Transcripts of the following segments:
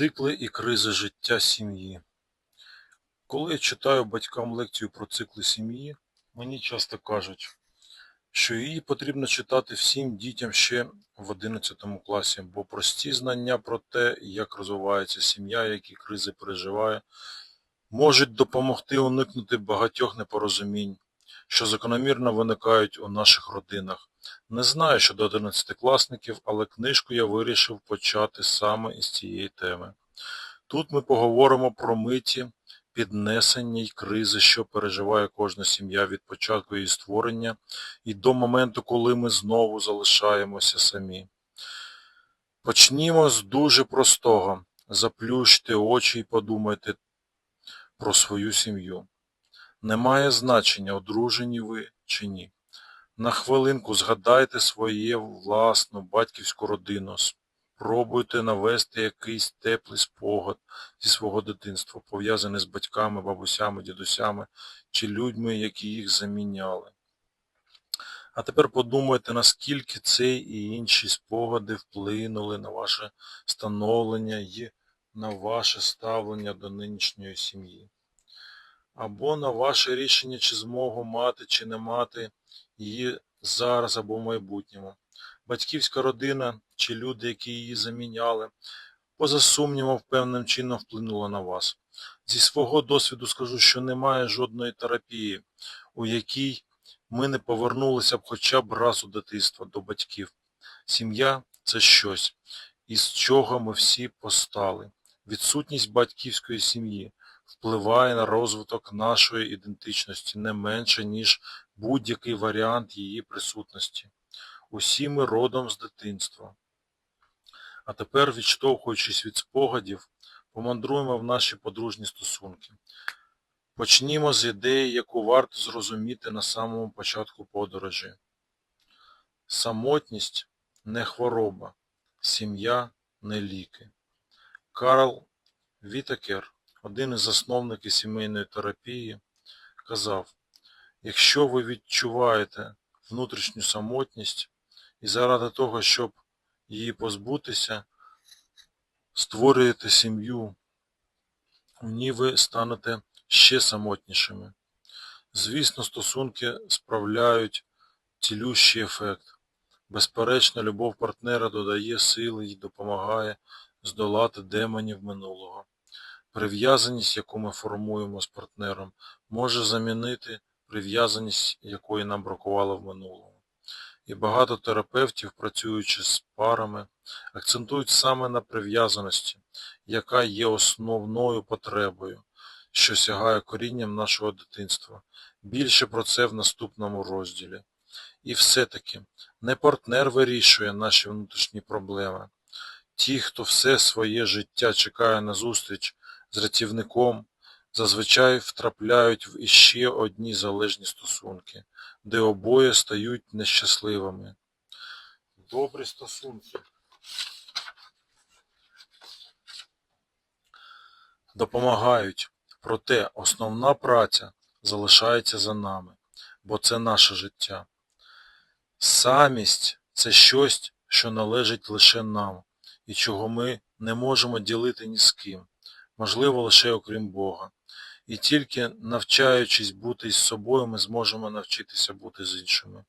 Цикли і кризи життя сім'ї. Коли я читаю батькам лекцію про цикли сім'ї, мені часто кажуть, що її потрібно читати всім дітям ще в 11 класі, бо прості знання про те, як розвивається сім'я, які кризи переживає, можуть допомогти уникнути багатьох непорозумінь, що закономірно виникають у наших родинах. Не знаю щодо 11-класників, але книжку я вирішив почати саме із цієї теми. Тут ми поговоримо про миті, піднесення й кризи, що переживає кожна сім'я від початку її створення і до моменту, коли ми знову залишаємося самі. Почнімо з дуже простого. Заплющте очі і подумайте про свою сім'ю. Немає значення, одружені ви чи ні. На хвилинку згадайте своє власну батьківську родину. Спробуйте навести якийсь теплий спогад зі свого дитинства, пов'язаний з батьками, бабусями, дідусями чи людьми, які їх заміняли. А тепер подумайте, наскільки цей і інші спогади вплинули на ваше становлення і на ваше ставлення до нинішньої сім'ї. Або на ваше рішення, чи змогу мати, чи не мати її зараз або в майбутньому. Батьківська родина чи люди, які її заміняли, поза сумнівом, певним чином вплинула на вас. Зі свого досвіду скажу, що немає жодної терапії, у якій ми не повернулися б хоча б раз у дитинство до батьків. Сім'я це щось, із чого ми всі постали. Відсутність батьківської сім'ї впливає на розвиток нашої ідентичності не менше, ніж будь-який варіант її присутності. Усі ми родом з дитинства. А тепер, відштовхуючись від спогадів, помандруємо в наші подружні стосунки. Почнімо з ідеї, яку варто зрозуміти на самому початку подорожі. Самотність не хвороба, сім'я не ліки. Карл Вітакер, один із засновників сімейної терапії, казав, якщо ви відчуваєте внутрішню самотність і заради того, щоб її позбутися, створюєте сім'ю, у ній ви станете ще самотнішими. Звісно, стосунки справляють цілющий ефект. Безперечно, любов партнера додає сили і допомагає здолати демонів минулого. Прив'язаність, яку ми формуємо з партнером, може замінити прив'язаність, якої нам бракувало в минулому. І багато терапевтів, працюючи з парами, акцентують саме на прив'язаності, яка є основною потребою, що сягає корінням нашого дитинства. Більше про це в наступному розділі. І все-таки не партнер вирішує наші внутрішні проблеми. Ті, хто все своє життя чекає на зустріч з рятівником, зазвичай втрапляють в іще одні залежні стосунки, де обоє стають нещасливими. Добрі стосунки. Допомагають, проте основна праця залишається за нами, бо це наше життя. Самість це щось, що належить лише нам, і чого ми не можемо ділити ні з ким, можливо, лише окрім Бога. І тільки навчаючись бути із собою, ми зможемо навчитися бути з іншими.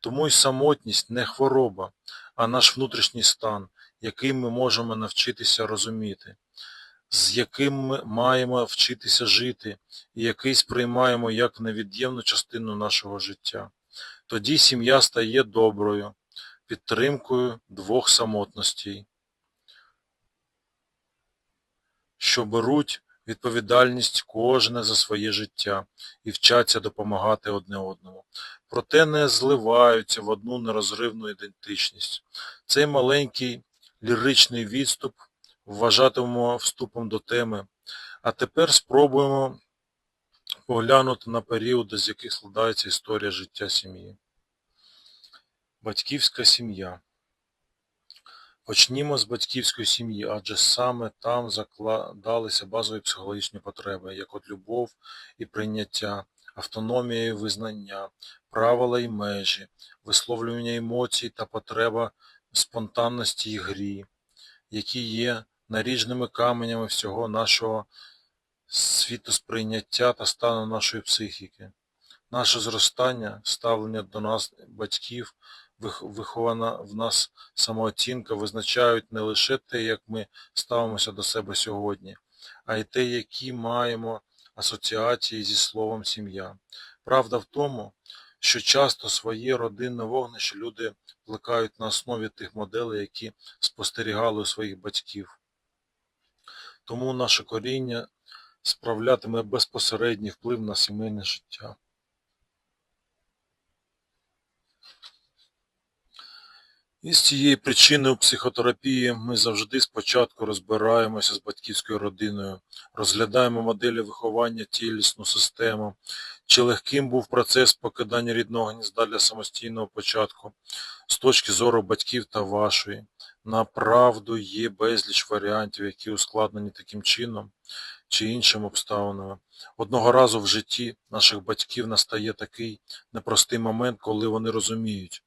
Тому й самотність не хвороба, а наш внутрішній стан, який ми можемо навчитися розуміти, з яким ми маємо вчитися жити, і який сприймаємо як невід'ємну частину нашого життя. Тоді сім'я стає доброю, підтримкою двох самотностей, що беруть відповідальність кожне за своє життя і вчаться допомагати одне одному. Проте не зливаються в одну нерозривну ідентичність. Цей маленький ліричний відступ вважатимемо вступом до теми. А тепер спробуємо поглянути на періоди, з яких складається історія життя сім'ї. Батьківська сім'я. Почнімо з батьківської сім'ї, адже саме там закладалися базові психологічні потреби, як от любов і прийняття, автономія і визнання, правила і межі, висловлювання емоцій та потреба спонтанності і грі, які є наріжними каменями всього нашого світосприйняття та стану нашої психіки. Наше зростання, ставлення до нас батьків, вихована в нас самооцінка визначають не лише те, як ми ставимося до себе сьогодні, а й те, які маємо асоціації зі словом сім'я. Правда в тому, що часто своє родинне вогнище люди плекають на основі тих моделей, які спостерігали у своїх батьків. Тому наше коріння справлятиме безпосередній вплив на сімейне життя. І з цієї причини у психотерапії ми завжди спочатку розбираємося з батьківською родиною, розглядаємо моделі виховання, цілісну систему, чи легким був процес покидання рідного гнізда для самостійного початку, з точки зору батьків та вашої. Направду є безліч варіантів, які ускладнені таким чином чи іншим обставинами. Одного разу в житті наших батьків настає такий непростий момент, коли вони розуміють,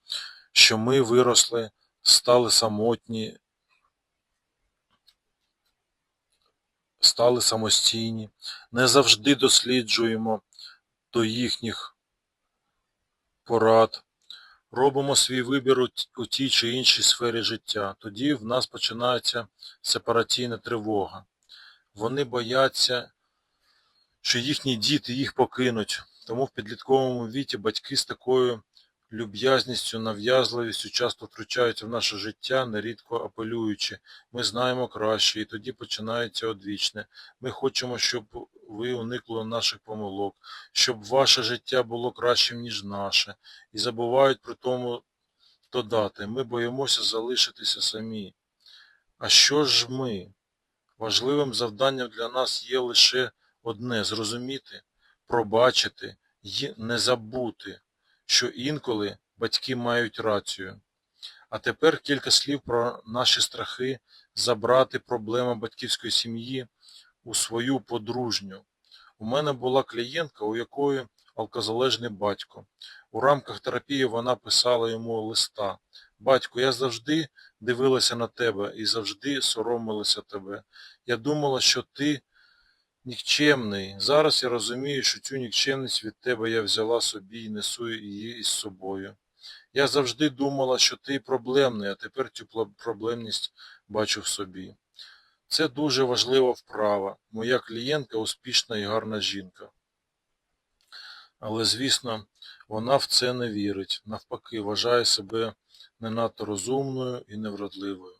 що ми виросли, стали самотні, стали самостійні, не завжди досліджуємо до їхніх порад, робимо свій вибір у тій чи іншій сфері життя. Тоді в нас починається сепараційна тривога. Вони бояться, що їхні діти їх покинуть. Тому в підлітковому віці батьки з такою люб'язністю, нав'язливістю часто втручаються в наше життя, нерідко апелюючи. Ми знаємо краще, і тоді починається одвічне. Ми хочемо, щоб ви уникли наших помилок, щоб ваше життя було кращим, ніж наше, і забувають при тому додати. Ми боїмося залишитися самі. А що ж ми? Важливим завданням для нас є лише одне зрозуміти, пробачити і не забути, що інколи батьки мають рацію. А тепер кілька слів про наші страхи забрати проблему батьківської сім'ї у свою подружню. У мене була клієнтка, у якої алкозалежний батько. У рамках терапії вона писала йому листа. Батько, я завжди дивилася на тебе і завжди соромилася тебе. Я думала, що ти нікчемний. Зараз я розумію, що цю нікчемність від тебе я взяла собі і несу її із собою. Я завжди думала, що ти проблемний, а тепер цю проблемність бачу в собі. Це дуже важлива вправа. Моя клієнтка успішна і гарна жінка. Але, звісно, вона в це не вірить, навпаки, вважає себе не надто розумною і невродливою.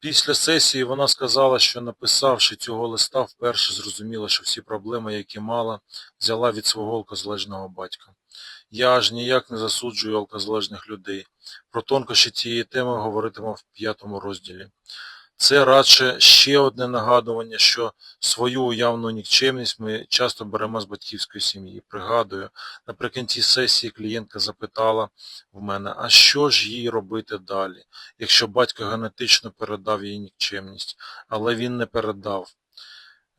Після сесії вона сказала, що написавши цього листа, вперше зрозуміла, що всі проблеми, які мала, взяла від свого алкозалежного батька. Я аж ніяк не засуджую алкозалежних людей. Про тонкощі цієї теми говоритиму в п'ятому розділі. Це радше ще одне нагадування, що свою уявну нікчемність ми часто беремо з батьківської сім'ї. Пригадую, наприкінці сесії клієнтка запитала в мене, а що ж їй робити далі, якщо батько генетично передав їй нікчемність, але він не передав.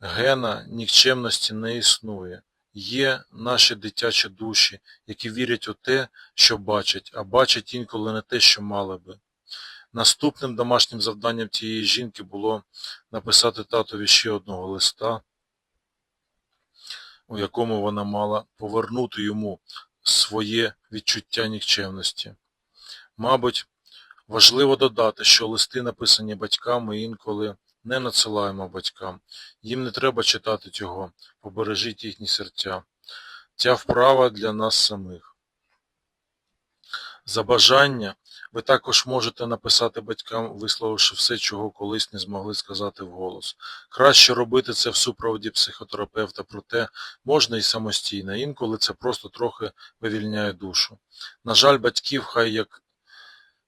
Гена нікчемності не існує. Є наші дитячі душі, які вірять у те, що бачать, а бачать інколи не те, що мали би. Наступним домашнім завданням цієї жінки було написати татові ще одного листа, у якому вона мала повернути йому своє відчуття нікчемності. Мабуть, важливо додати, що листи, написані батькам, ми інколи не надсилаємо батькам. Їм не треба читати цього, побережіть їхні серця. Ця вправа для нас самих. За бажання ви також можете написати батькам, висловивши все, чого колись не змогли сказати вголос. Краще робити це в супроводі психотерапевта, проте можна і самостійно. Інколи це просто трохи вивільняє душу. На жаль, батьків, хай як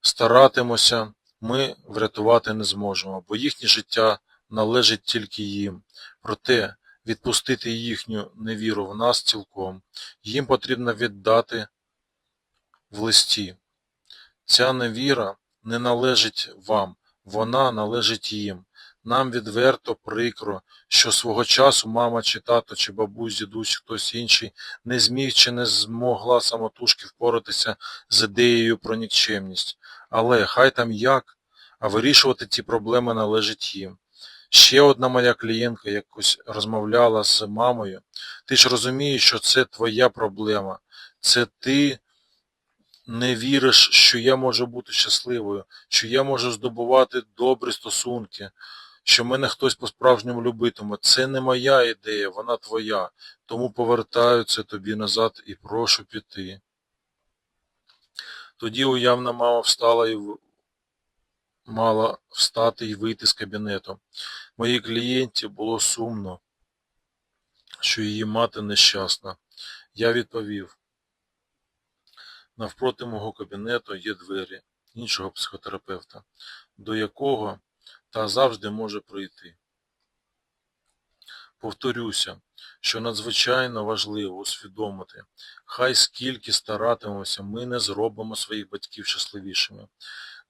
старатимося, ми врятувати не зможемо, бо їхнє життя належить тільки їм. Проте відпустити їхню невіру в нас цілком, їм потрібно віддати в листі. Ця невіра не належить вам, вона належить їм. Нам відверто прикро, що свого часу мама чи тато, чи бабусь, дідусь, хтось інший не зміг чи не змогла самотужки впоратися з ідеєю про нікчемність. Але хай там як, а вирішувати ці проблеми належить їм. Ще одна моя клієнтка якось розмовляла з мамою. Ти ж розумієш, що це твоя проблема. Це ти не віриш, що я можу бути щасливою, що я можу здобувати добрі стосунки, що мене хтось по-справжньому любитиме. Це не моя ідея, вона твоя. Тому повертаю це тобі назад і прошу піти. Тоді уявна мама встала і мала встати і вийти з кабінету. Моїй клієнті було сумно, що її мати нещасна. Я відповів. Навпроти мого кабінету є двері іншого психотерапевта, до якого та завжди може прийти. Повторюся, що надзвичайно важливо усвідомити, хай скільки старатимемося, ми не зробимо своїх батьків щасливішими,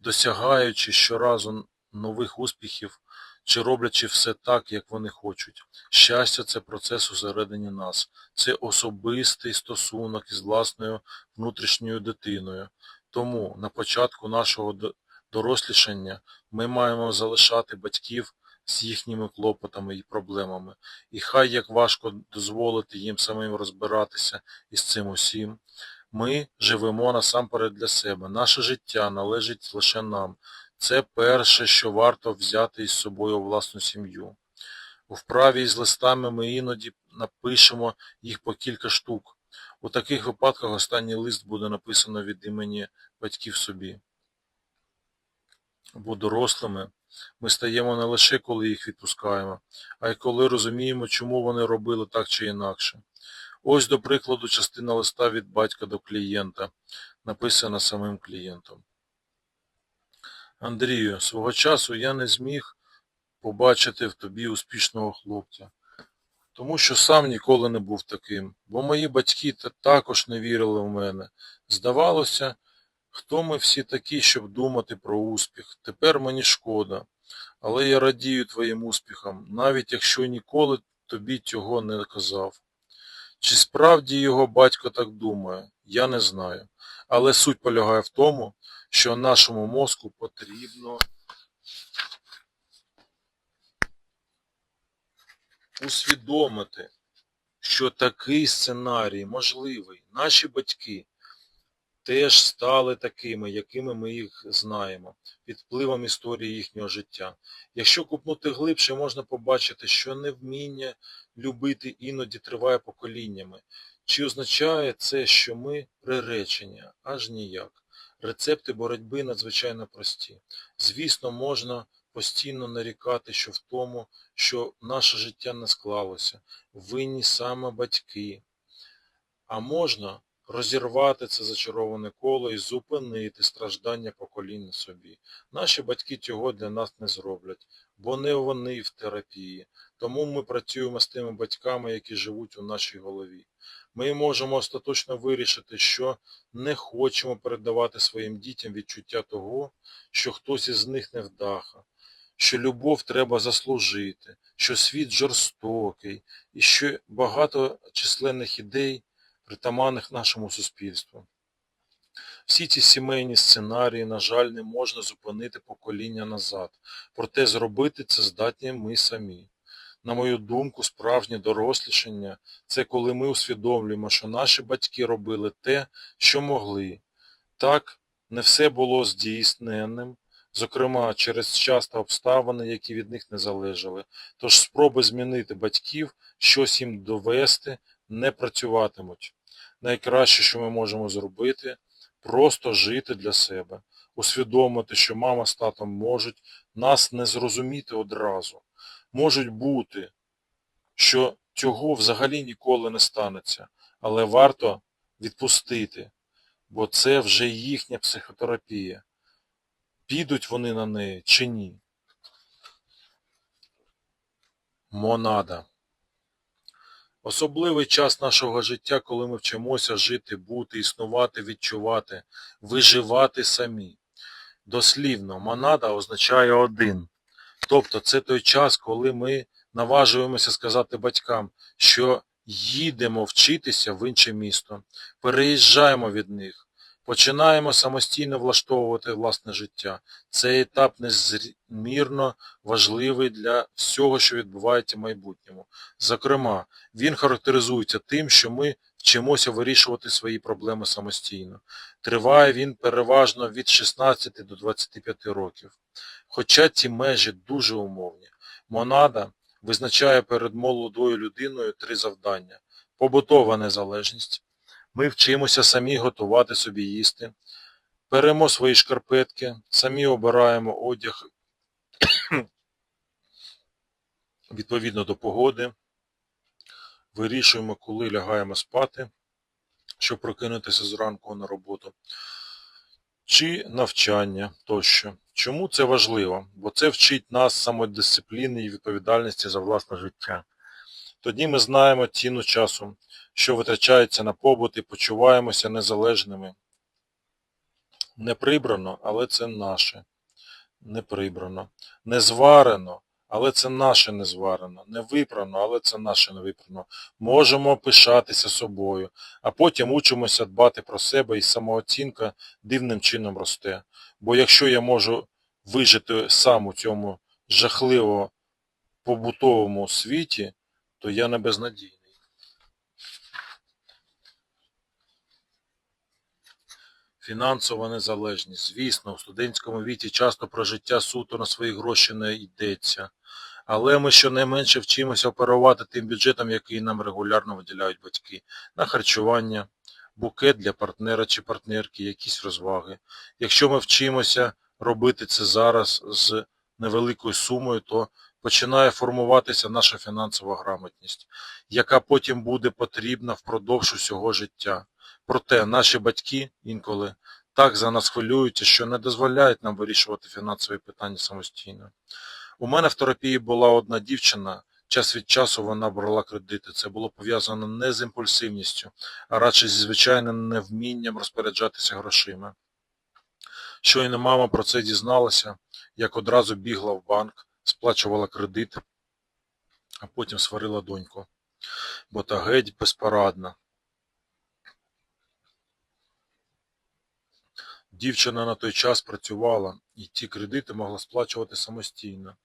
досягаючи щоразу нових успіхів чи роблячи все так, як вони хочуть. Щастя це процес усередині нас, це особистий стосунок із власною внутрішньою дитиною. Тому на початку нашого дорослішання ми маємо залишати батьків з їхніми клопотами і проблемами. І хай як важко дозволити їм самим розбиратися із цим усім, ми живемо насамперед для себе. Наше життя належить лише нам. Це перше, що варто взяти із собою власну сім'ю. У вправі із листами ми іноді напишемо їх по кілька штук. У таких випадках останній лист буде написано від імені батьків собі. Бо дорослими ми стаємо не лише коли їх відпускаємо, а й коли розуміємо, чому вони робили так чи інакше. Ось, до прикладу, частина листа від батька до клієнта, написана самим клієнтом. Андрію, свого часу я не зміг побачити в тобі успішного хлопця, тому що сам ніколи не був таким, бо мої батьки також не вірили в мене. Здавалося, хто ми всі такі, щоб думати про успіх. Тепер мені шкода, але я радію твоїм успіхам, навіть якщо ніколи тобі цього не казав. Чи справді його батько так думає, я не знаю. Але суть полягає в тому, що нашому мозку потрібно усвідомити, що такий сценарій можливий. Наші батьки теж стали такими, якими ми їх знаємо, під впливом історії їхнього життя. Якщо купнути глибше, можна побачити, що невміння любити іноді триває поколіннями. Чи означає це, що ми приречені? Аж ніяк. Рецепти боротьби надзвичайно прості. Звісно, можна постійно нарікати, що в тому, що наше життя не склалося, винні саме батьки. А можна розірвати це зачароване коло і зупинити страждання покоління собі. Наші батьки цього для нас не зроблять, бо не вони в терапії. Тому ми працюємо з тими батьками, які живуть у нашій голові. Ми можемо остаточно вирішити, що не хочемо передавати своїм дітям відчуття того, що хтось із них невдаха, що любов треба заслужити, що світ жорстокий, і що багато численних ідей, притаманних нашому суспільству. Всі ці сімейні сценарії, на жаль, не можна зупинити покоління назад, проте зробити це здатні ми самі. На мою думку, справжнє дорослішання – це коли ми усвідомлюємо, що наші батьки робили те, що могли. Так, не все було здійсненним, зокрема через час та обставини, які від них не залежали. Тож спроби змінити батьків, щось їм довести, не працюватимуть. Найкраще, що ми можемо зробити, просто жити для себе, усвідомити, що мама з татом можуть нас не зрозуміти одразу. Можуть бути, що цього взагалі ніколи не станеться, але варто відпустити, бо це вже їхня психотерапія. Підуть вони на неї чи ні? Монада. Особливий час нашого життя, коли ми вчимося жити, бути, існувати, відчувати, виживати самі. Дослівно, монада означає один. Тобто це той час, коли ми наважуємося сказати батькам, що їдемо вчитися в інше місто, переїжджаємо від них, починаємо самостійно влаштовувати власне життя. Цей етап незмірно важливий для всього, що відбувається в майбутньому. Зокрема, він характеризується тим, що ми вчимося вирішувати свої проблеми самостійно. Триває він переважно від 16 до 25 років. Хоча ці межі дуже умовні. Монада визначає перед молодою людиною три завдання: побутова незалежність. Ми вчимося самі готувати собі їсти, беремо свої шкарпетки, самі обираємо одяг відповідно до погоди, вирішуємо, коли лягаємо спати, щоб прокинутися зранку на роботу, чи навчання тощо. Чому це важливо? Бо це вчить нас самодисципліни і відповідальності за власне життя. Тоді ми знаємо ціну часу, що витрачається на побут і почуваємося незалежними. Не прибрано, але це наше. Не прибрано. Не зварено, але це наше не зварено. Не випрано, але це наше не випрано. Можемо пишатися собою, а потім учимося дбати про себе і самооцінка дивним чином росте. Бо якщо я можу вижити сам у цьому жахливо побутовому світі, то я не безнадійний. Фінансова незалежність. Звісно, у студентському віці часто про життя суто на свої гроші не йдеться. Але ми щонайменше вчимося оперувати тим бюджетом, який нам регулярно виділяють батьки, на харчування, букет для партнера чи партнерки, якісь розваги. Якщо ми вчимося робити це зараз з невеликою сумою, то починає формуватися наша фінансова грамотність, яка потім буде потрібна впродовж усього життя. Проте наші батьки інколи так за нас хвилюються, що не дозволяють нам вирішувати фінансові питання самостійно. У мене в терапії була одна дівчина, час від часу вона брала кредити. Це було пов'язано не з імпульсивністю, а радше зі звичайним невмінням розпоряджатися грошима. Щойно мама про це дізналася, як одразу бігла в банк, сплачувала кредит, а потім сварила доньку, бо та геть безпорадна. Дівчина на той час працювала і ті кредити могла сплачувати самостійно.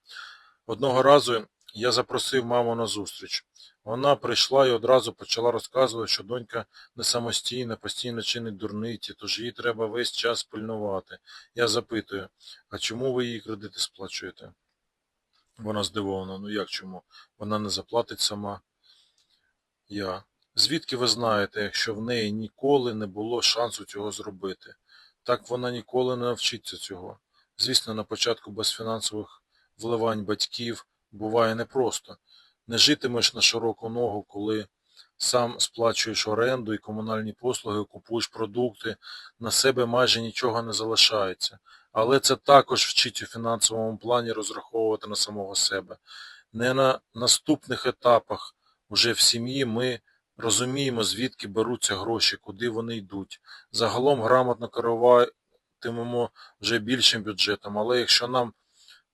Одного разу я запросив маму на зустріч. Вона прийшла і одразу почала розказувати, що донька не самостійна, постійно чинить дурниці, тож її треба весь час пильнувати. Я запитую, а чому ви її кредити сплачуєте? Вона здивована, ну як чому? Вона не заплатить сама. Я. Звідки ви знаєте, якщо в неї ніколи не було шансу цього зробити? Так вона ніколи не навчиться цього. Звісно, на початку без фінансових вливань батьків буває непросто. Не житимеш на широку ногу, коли сам сплачуєш оренду і комунальні послуги, купуєш продукти, на себе майже нічого не залишається. Але це також вчить у фінансовому плані розраховувати на самого себе. Не на наступних етапах уже в сім'ї ми розуміємо, звідки беруться гроші, куди вони йдуть. Загалом грамотно керуватимемо вже більшим бюджетом, але якщо нам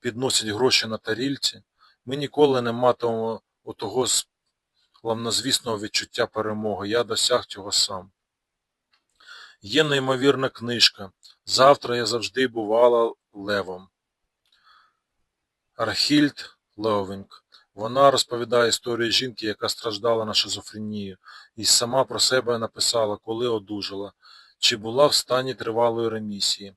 підносять гроші на тарільці, ми ніколи не матимемо отого славнозвісного відчуття перемоги. Я досяг цього сам. Є неймовірна книжка. Завтра я завжди бувала левом. Архільд Леовінг. Вона розповідає історію жінки, яка страждала на шизофренію, і сама про себе написала, коли одужала, чи була в стані тривалої ремісії.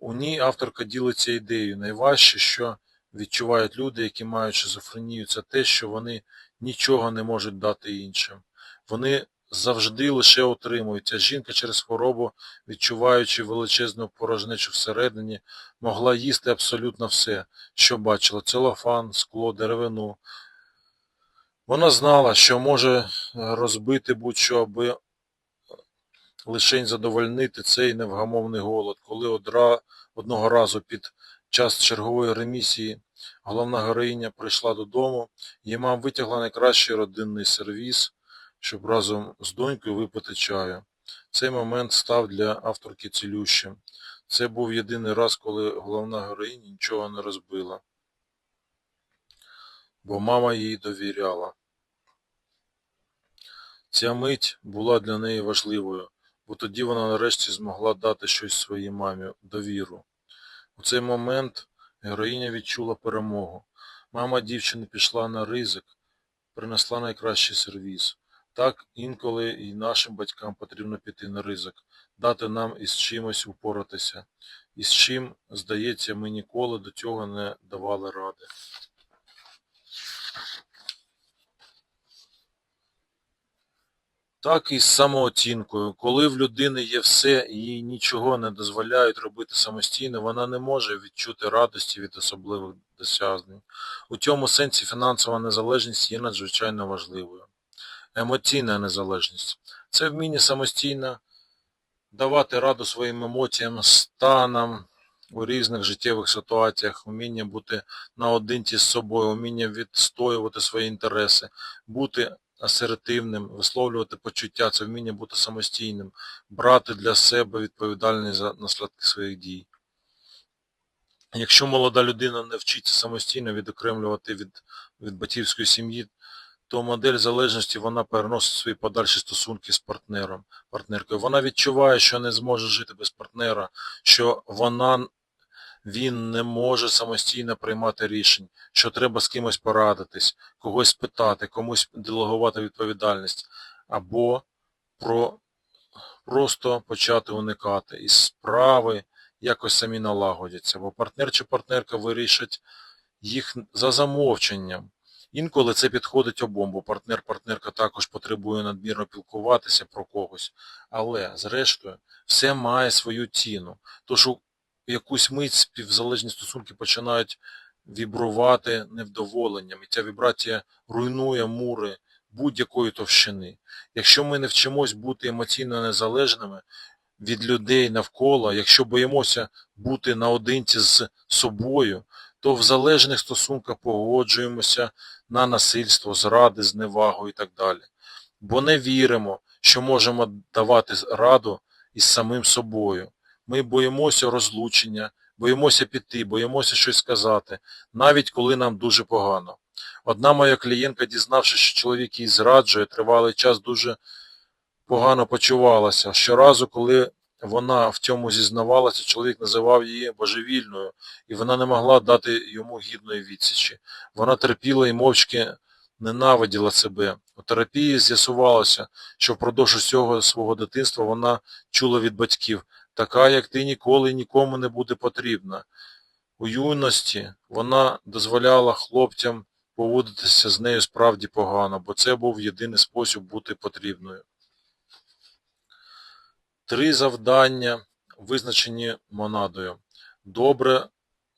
У ній авторка ділиться ідеєю. Найважче, що відчувають люди, які мають шизофренію, це те, що вони нічого не можуть дати іншим. Вони завжди лише отримують. Жінка через хворобу, відчуваючи величезну порожнечу всередині, могла їсти абсолютно все, що бачила целофан, скло, деревину. Вона знала, що може розбити будь-що, аби лишень задовольнити цей невгамовний голод, коли одра, одного разу під час чергової ремісії головна героїня прийшла додому, її мам витягла найкращий родинний сервіз, щоб разом з донькою випити чаю. Цей момент став для авторки цілющим. Це був єдиний раз, коли головна героїня нічого не розбила. бо мама їй довіряла. Ця мить була для неї важливою, бо тоді вона нарешті змогла дати щось своїй мамі довіру. У цей момент героїня відчула перемогу. Мама дівчини пішла на ризик, принесла найкращий сервіз. Так інколи і нашим батькам потрібно піти на ризик, дати нам із чимось упоратися. І з чим, здається, ми ніколи до цього не давали ради. Так і з самооцінкою. Коли в людини є все їй нічого не дозволяють робити самостійно, вона не може відчути радості від особливих досягнень. У цьому сенсі фінансова незалежність є надзвичайно важливою. Емоційна незалежність це вміння самостійно давати раду своїм емоціям, станам у різних життєвих ситуаціях, вміння бути наодинці з собою, вміння відстоювати свої інтереси, бути асертивним, висловлювати почуття, це вміння бути самостійним, брати для себе відповідальність за наслідки своїх дій. Якщо молода людина не вчиться самостійно відокремлювати від, від батьківської сім'ї, то модель залежності вона переносить свої подальші стосунки з партнером, партнеркою. Вона відчуває, що не зможе жити без партнера, що вона, він не може самостійно приймати рішень, що треба з кимось порадитись, когось спитати, комусь делегувати відповідальність, або про просто почати уникати. І справи якось самі налагодяться, бо партнер чи партнерка вирішать їх за замовченням. Інколи це підходить обом, бо партнер-партнерка також потребує надмірно пілкуватися про когось. Але, зрештою, все має свою ціну. Тож якусь мить співзалежні стосунки починають вібрувати невдоволенням, і ця вібрація руйнує мури будь-якої товщини. Якщо ми не вчимось бути емоційно незалежними від людей навколо, якщо боїмося бути наодинці з собою, то в залежних стосунках погоджуємося на насильство, зради, зневагу і так далі. Бо не віримо, що можемо давати раду із самим собою. Ми боїмося розлучення, боїмося піти, боїмося щось сказати, навіть коли нам дуже погано. Одна моя клієнтка, дізнавшись, що чоловік її зраджує, тривалий час дуже погано почувалася. Щоразу, коли вона в цьому зізнавалася, чоловік називав її божевільною, і вона не могла дати йому гідної відсічі. Вона терпіла і мовчки ненавиділа себе. У терапії з'ясувалося, що впродовж усього свого дитинства вона чула від батьків така, як ти ніколи нікому не буде потрібна. У юності вона дозволяла хлопцям поводитися з нею справді погано, бо це був єдиний спосіб бути потрібною. Три завдання, визначені монадою, добре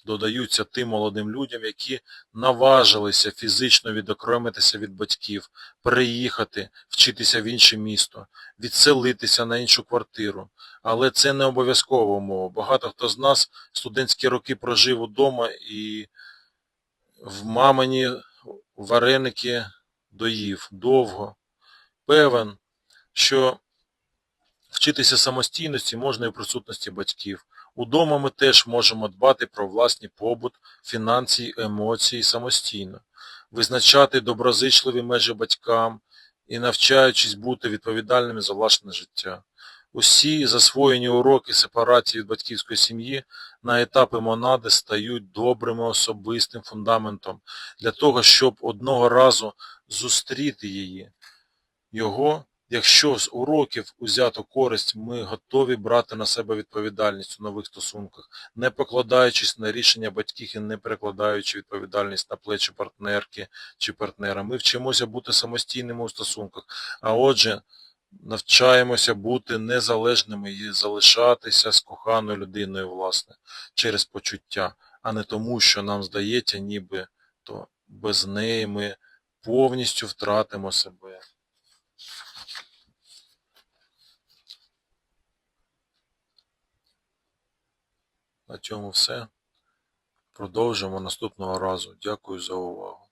додаються тим молодим людям, які наважилися фізично відокремитися від батьків, переїхати, вчитися в інше місто, відселитися на іншу квартиру. Але це не обов'язкова умова. Багато хто з нас студентські роки прожив удома і в мамині вареники доїв довго. Певен, що Вчитися самостійності можна і в присутності батьків. Удома ми теж можемо дбати про власний побут, фінанси, емоції самостійно, визначати доброзичливі межі батькам і навчаючись бути відповідальними за власне життя. Усі засвоєні уроки сепарації від батьківської сім'ї на етапи монади стають добрим особистим фундаментом для того, щоб одного разу зустріти її. Його Якщо з уроків узято користь, ми готові брати на себе відповідальність у нових стосунках, не покладаючись на рішення батьків і не перекладаючи відповідальність на плечі партнерки чи партнера. Ми вчимося бути самостійними у стосунках, а отже, навчаємося бути незалежними і залишатися з коханою людиною, власне, через почуття, а не тому, що нам здається, ніби то без неї ми повністю втратимо себе. На цьому все. Продовжимо наступного разу. Дякую за увагу.